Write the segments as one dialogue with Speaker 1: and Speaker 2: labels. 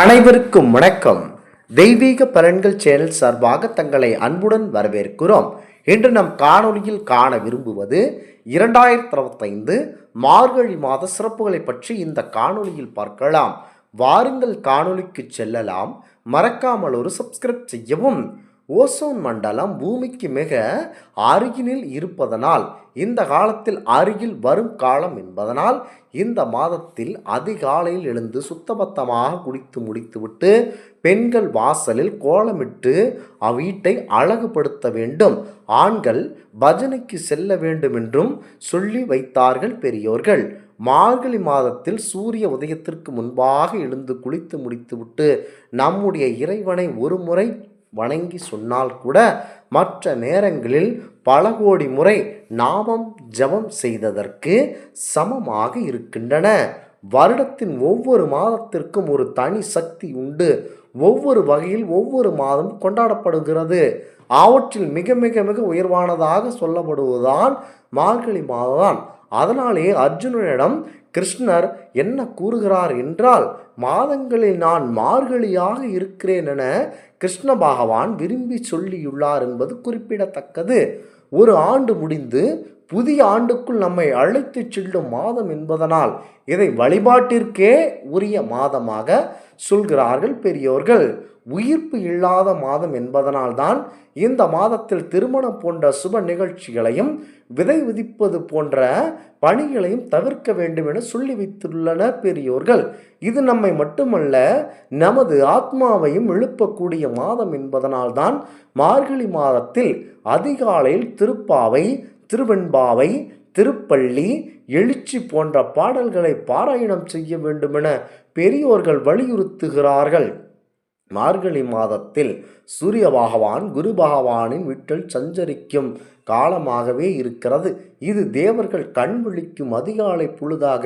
Speaker 1: அனைவருக்கும் வணக்கம். தெய்வீக பலன்கள் சேனல் சார்பாக தங்களை அன்புடன் வரவேற்கிறோம். இன்று நம் காணொலியில் காண விரும்புவது இரண்டாயிரத்தி இருபத்தைந்து மார்கழி மாத சிறப்புகளை பற்றி இந்த காணொலியில் பார்க்கலாம். வாருங்கள் காணொலிக்கு செல்லலாம். மறக்காமல் ஒரு சப்ஸ்கிரைப் செய்யவும். ஓசோன் மண்டலம் பூமிக்கு மிக அருகினில் இருப்பதனால் இந்த காலத்தில் அருகில் வரும் காலம் என்பதனால் இந்த மாதத்தில் அதிகாலையில் எழுந்து சுத்தபத்தமாக குடித்து முடித்துவிட்டு பெண்கள் வாசலில் கோலமிட்டு அவ்வீட்டை அழகுபடுத்த வேண்டும். ஆண்கள் பஜனைக்கு செல்ல வேண்டும் என்றும் சொல்லி வைத்தார்கள் பெரியோர்கள். மார்கழி மாதத்தில் சூரிய உதயத்திற்கு முன்பாக எழுந்து குளித்து முடித்துவிட்டு நம்முடைய இறைவனை ஒரு முறை வணங்கி சொன்னால் கூட மற்ற நேரங்களில் பல கோடி முறை நாமம் ஜெபம் செய்ததற்கு சமமாக இருக்கின்றன. வருடத்தின் ஒவ்வொரு மாதத்திற்கும் ஒரு தனி சக்தி உண்டு. ஒவ்வொரு வகையில் ஒவ்வொரு மாதம் கொண்டாடப்படுகிறது. அவற்றில் மிக மிக மிக உயர்வானதாக சொல்லப்படுவதுதான் மார்கழி மாதம்தான். அதனாலே அர்ஜுனனிடம் கிருஷ்ணர் என்ன கூறுகிறார் என்றால் மாதங்களில் நான் மார்கழியாக இருக்கிறேன் என கிருஷ்ண பகவான் விரும்பி சொல்லியுள்ளார் என்பது குறிப்பிடத்தக்கது. ஒரு ஆண்டு முடிந்து புதிய ஆண்டுக்குள் நம்மை அழைத்துச் செல்லும் மாதம் என்பதனால் இதை வழிபாட்டிற்கே உரிய மாதமாக சொல்கிறார்கள் பெரியோர்கள். உயிர்ப்பு இல்லாத மாதம் என்பதனால்தான் இந்த மாதத்தில் திருமணம் போன்ற சுப நிகழ்ச்சிகளையும் விதை விதிப்பது போன்ற பணிகளையும் தவிர்க்க வேண்டும் என சொல்லி வைத்துள்ளனர் பெரியோர்கள். இது நம்மை மட்டுமல்ல நமது ஆத்மாவையும் எழுப்பக்கூடிய மாதம் என்பதனால்தான் மார்கழி மாதத்தில் அதிகாலையில் திருப்பாவை திருவெண்பாவை திருப்பள்ளி எழுச்சி போன்ற பாடல்களை பாராயணம் செய்ய வேண்டுமென பெரியோர்கள் வலியுறுத்துகிறார்கள். மார்கழி மாதத்தில் சூரிய பகவான் குரு பகவானின் வீட்டில் சஞ்சரிக்கும் காலமாகவே இருக்கிறது. இது தேவர்கள் கண் விழிக்கும் அதிகாலை பொழுதாக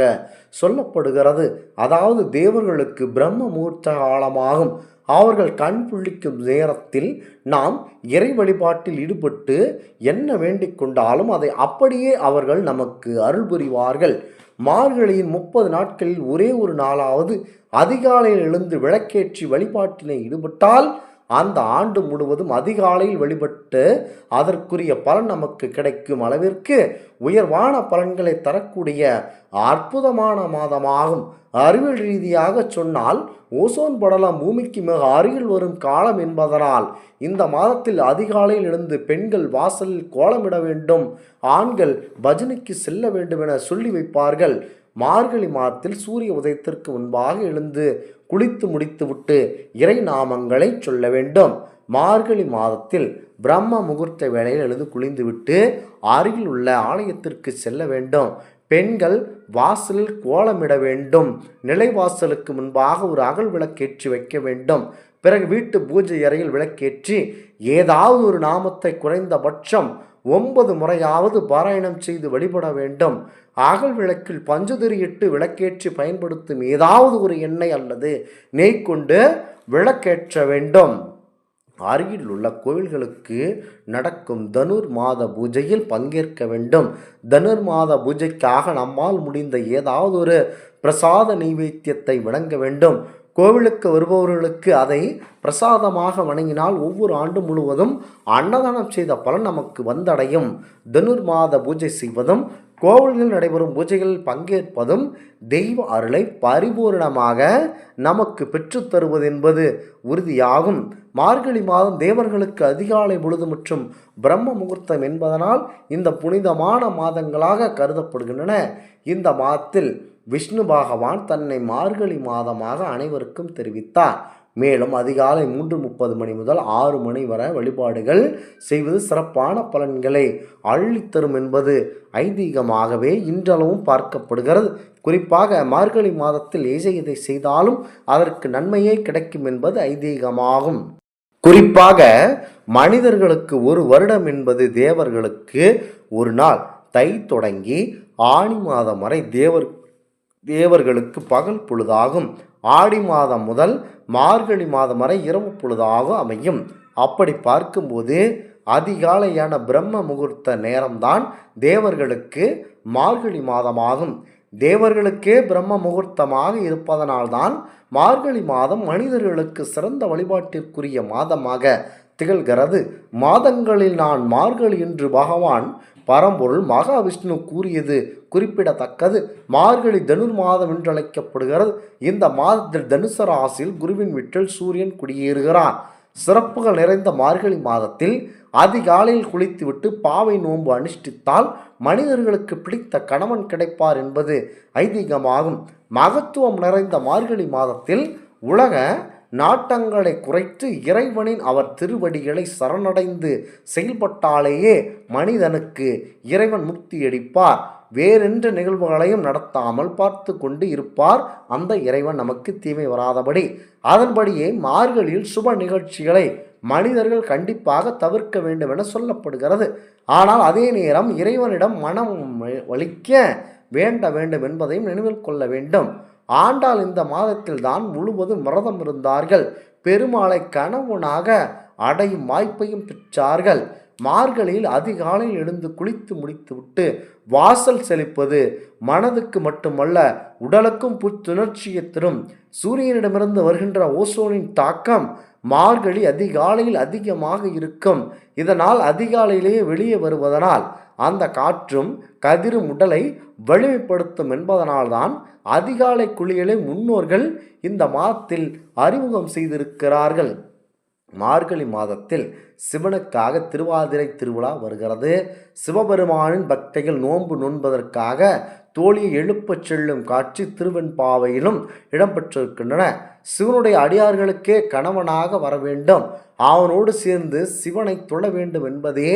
Speaker 1: சொல்லப்படுகிறது. அதாவது தேவர்களுக்கு பிரம்ம மூர்த்த காலமாகும். அவர்கள் கண் புள்ளிக்கும் நேரத்தில் நாம் இறை வழிபாட்டில் ஈடுபட்டு என்ன வேண்டிக் கொண்டாலும் அதை அப்படியே அவர்கள் நமக்கு அருள் புரிவார்கள். மார்கழியின் முப்பது நாட்களில் ஒரே ஒரு நாளாவது அதிகாலையில் எழுந்து விளக்கேற்றி வழிபாட்டினை ஈடுபட்டால் அந்த ஆண்டு முழுவதும் அதிகாலையில் வழிபட்டு அதற்குரிய பலன் நமக்கு கிடைக்கும் அளவிற்கு உயர்வான பலன்களை தரக்கூடிய அற்புதமான மாதமாகும். அறிவியல் ரீதியாக சொன்னால் ஓசோன் படலம் பூமிக்கு மிக அருகில் வரும் காலம் என்பதனால் இந்த மாதத்தில் அதிகாலையில் எழுந்து பெண்கள் வாசலில் கோலமிட வேண்டும் ஆண்கள் பஜனைக்கு செல்ல வேண்டும் என சொல்லி வைப்பார்கள். மார்கழி மாதத்தில் சூரிய உதயத்திற்கு முன்பாக எழுந்து குளித்து முடித்துவிட்டு இறை நாமங்களை சொல்ல வேண்டும். மார்கழி மாதத்தில் பிரம்ம முகூர்த்த வேளையில் எழுந்து குளிந்துவிட்டு அருகில் உள்ள ஆலயத்திற்கு செல்ல வேண்டும். பெண்கள் வாசலில் கோலமிட வேண்டும். நிலைவாசலுக்கு முன்பாக ஒரு அகல் விளக்கேற்றி வைக்க வேண்டும். பிறகு வீட்டு பூஜை அறையில் விளக்கேற்றி ஏதாவது ஒரு நாமத்தை குறைந்தபட்சம் ஒன்பது முறையாவது பாராயணம் செய்து வழிபட வேண்டும். அகல் விளக்கில் பஞ்சுதிரியிட்டு விளக்கேற்றி பயன்படுத்தும் ஏதாவது ஒரு எண்ணெய் அல்லது நெய் கொண்டு விளக்கேற்ற வேண்டும். அருகில் உள்ள கோவில்களுக்கு நடக்கும் தனுர் மாத பூஜையில் பங்கேற்க வேண்டும். தனுர் மாத பூஜைக்காக நம்மால் முடிந்த ஏதாவது ஒரு பிரசாத நைவேத்தியத்தை வழங்க வேண்டும். கோவிலுக்கு வருபவர்களுக்கு அதை பிரசாதமாக வணங்கினால் ஒவ்வொரு ஆண்டு முழுவதும் அன்னதானம் செய்த பலன் நமக்கு வந்தடையும். தனுர் மாத பூஜை செய்வதும் கோவில்கள் நடைபெறும் பூஜைகளில் பங்கேற்பதும் தெய்வ அருளை பரிபூரணமாக நமக்கு பெற்றுத்தருவது என்பது உறுதியாகும். மார்கழி மாதம் தேவர்களுக்கு அதிகாலை பொழுது மற்றும் பிரம்ம முகூர்த்தம் என்பதனால் இந்த புனிதமான மாதங்களாக கருதப்படுகின்றன. இந்த மாதத்தில் விஷ்ணு பகவான் தன்னை மார்கழி மாதமாக அனைவருக்கும் தெரிவித்தார். மேலும் அதிகாலை மூன்று முப்பது மணி முதல் ஆறு மணி வரை வழிபாடுகள் செய்வது சிறப்பான பலன்களை அள்ளித்தரும் என்பது ஐதீகமாகவே இன்றளவும் பார்க்கப்படுகிறது. குறிப்பாக மார்கழி மாதத்தில் எதை செய்தாலும் அதற்கு நன்மையே கிடைக்கும் என்பது ஐதீகமாகும். குறிப்பாக மனிதர்களுக்கு ஒரு வருடம் என்பது தேவர்களுக்கு ஒரு நாள். தை தொடங்கி ஆணி மாதம் வரை தேவர் தேவர்களுக்கு பகல் பொழுதாகும். ஆடி மாதம் முதல் மார்கழி மாதம் வரை இரவு பொழுதாக அமையும். அப்படி பார்க்கும்போது அதிகாலையான பிரம்ம முகூர்த்த நேரம்தான் தேவர்களுக்கு மார்கழி மாதமாகும். தேவர்களுக்கே பிரம்ம முகூர்த்தமாக இருப்பதனால்தான் மார்கழி மாதம் மனிதர்களுக்கு சிறந்த வழிபாட்டிற்குரிய மாதமாக திகழ்கிறது. மாதங்களில் நான் மார்கழி என்று பகவான் பரம்பொருள் மகாவிஷ்ணு கூறியது குறிப்பிடத்தக்கது. மார்கழி தனுர் மாதம் என்றழைக்கப்படுகிறது. இந்த மாதத்தில் தனுசு ராசியில் குருவின் வீட்டில் சூரியன் குடியேறுகிறான். சிறப்புகள் நிறைந்த மார்கழி மாதத்தில் அதிகாலையில் குளித்துவிட்டு பாவை நோன்பு அனுஷ்டித்தால் மனிதர்களுக்கு பிடித்த கணவன் கிடைப்பார் என்பது ஐதீகமாகும். மகத்துவம் நிறைந்த மார்கழி மாதத்தில் உலக நாட்டங்களை குறைத்து இறைவனின் அவர் திருவடிகளை சரணடைந்து செயல்பட்டாலேயே மனிதனுக்கு இறைவன் முக்தி அடிப்பார் வேறென்ற நிகழ்வுகளையும் நடத்தாமல் பார்த்து கொண்டு இருப்பார். அந்த இறைவன் நமக்கு தீமை வராதபடி. அதன்படியே மார்கழியில் சுப நிகழ்ச்சிகளை மனிதர்கள் கண்டிப்பாக தவிர்க்க வேண்டும் என சொல்லப்படுகிறது. ஆனால் அதே நேரம் இறைவனிடம் மனம் வலிக்க வேண்ட வேண்டும் என்பதையும் நினைவில் கொள்ள வேண்டும். ஆண்டாள் இந்த மாதத்தில் தான் முழுவதும் விரதம் இருந்தார்கள். பெருமாளை கணவனாக அடையும் வாய்ப்பையும் பெற்றார்கள். மார்கழியில் அதிகாலையில் எழுந்து குளித்து முடித்துவிட்டு வாசல் செழிப்பது மனதுக்கு மட்டுமல்ல உடலுக்கும் புத்துணர்ச்சியை தரும் சூரியனிடமிருந்து வருகின்ற ஓசோனின் தாக்கம் மார்கழி அதிகாலையில் அதிகமாக இருக்கும். இதனால் அதிகாலையிலேயே வெளியே வருவதனால் அந்த காற்றும் கதிரும் உடலை வலிமைப்படுத்தும் என்பதனால்தான் அதிகாலை குளியலை முன்னோர்கள் இந்த மாதத்தில் அறிமுகம் செய்திருக்கிறார்கள். மார்கழி மாதத்தில் சிவனுக்காக திருவாதிரை திருவிழா வருகிறது. சிவபெருமானின் பக்தைகள் நோன்பு நோன்பதற்காக தோழியை எழுப்பச் செல்லும் காட்சி திருவெண்பாவையிலும் இடம்பெற்றிருக்கின்றன. சிவனுடைய அடியார்களுக்கே கணவனாக வர வேண்டும் அவனோடு சேர்ந்து சிவனை தொழ வேண்டும் என்பதே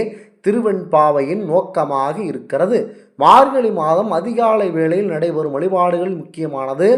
Speaker 1: திருவெண்பாவையின் நோக்கமாக இருக்கிறது. மார்கழி மாதம் அதிகாலை வேளையில் நடைபெறும் வழிபாடுகள் முக்கியமானது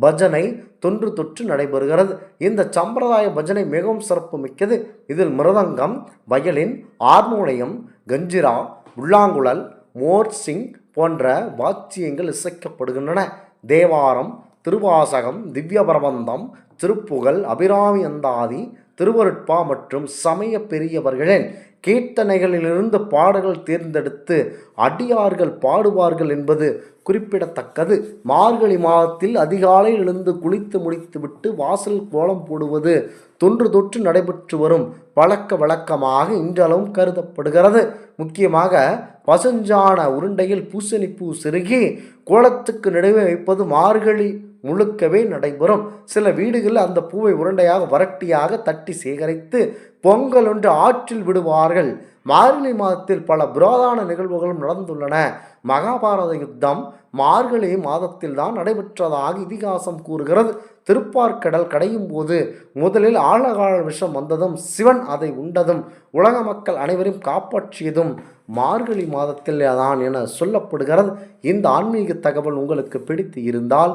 Speaker 1: பஜனை தொன்று தொற்று நடைபெறுகிறது. இந்த சம்பிரதாய பஜனை மிகவும் சிறப்பு மிக்கது இதில் மிருதங்கம் வயலின் ஆர்மோனியம் கஞ்சிரா உள்ளாங்குழல் மோர்சிங் போன்ற வாத்தியங்கள் இசைக்கப்படுகின்றன. தேவாரம் திருவாசகம் திவ்ய பிரபந்தம் திருப்புகழ் அபிராமி அந்தாதி திருவருட்பா மற்றும் சமய பெரியவர்களின் கீர்த்தனைகளிலிருந்து பாடல்கள் தேர்ந்தெடுத்து அடியார்கள் பாடுவார்கள் என்பது குறிப்பிடத்தக்கது. மார்கழி மாதத்தில் அதிகாலையில் எழுந்து குளித்து முடித்துவிட்டு வாசல் கோலம் போடுவது தொன்று தொற்று நடைபெற்று வரும் பழக்க வழக்கமாக இன்றளவும் கருதப்படுகிறது. முக்கியமாக பசுஞ்சான உருண்டையில் பூசணிப்பூ செருகி கோலத்துக்கு நடுவே வைப்பது மார்கழி முழுக்கவே நடைபெறும். சில வீடுகளில் அந்த பூவை உருண்டையாக வரட்டியாக தட்டி சேகரித்து பொங்கல் ஒன்று ஆற்றில் விடுவார்கள். மார்கழி மாதத்தில் பல புராதான நிகழ்வுகளும் நடந்துள்ளன. மகாபாரத யுத்தம் மார்கழி மாதத்தில் தான் நடைபெற்றதாக இதிகாசம் கூறுகிறது. திருப்பார்க்கடல் கடையும் போது முதலில் ஆழகால விஷம் வந்ததும் சிவன் அதை உண்டதும் உலக மக்கள் அனைவரையும் காப்பாற்றியதும் மார்கழி மாதத்தில் தான் என சொல்லப்படுகிறது. இந்த ஆன்மீக தகவல் உங்களுக்கு பிடித்து இருந்தால்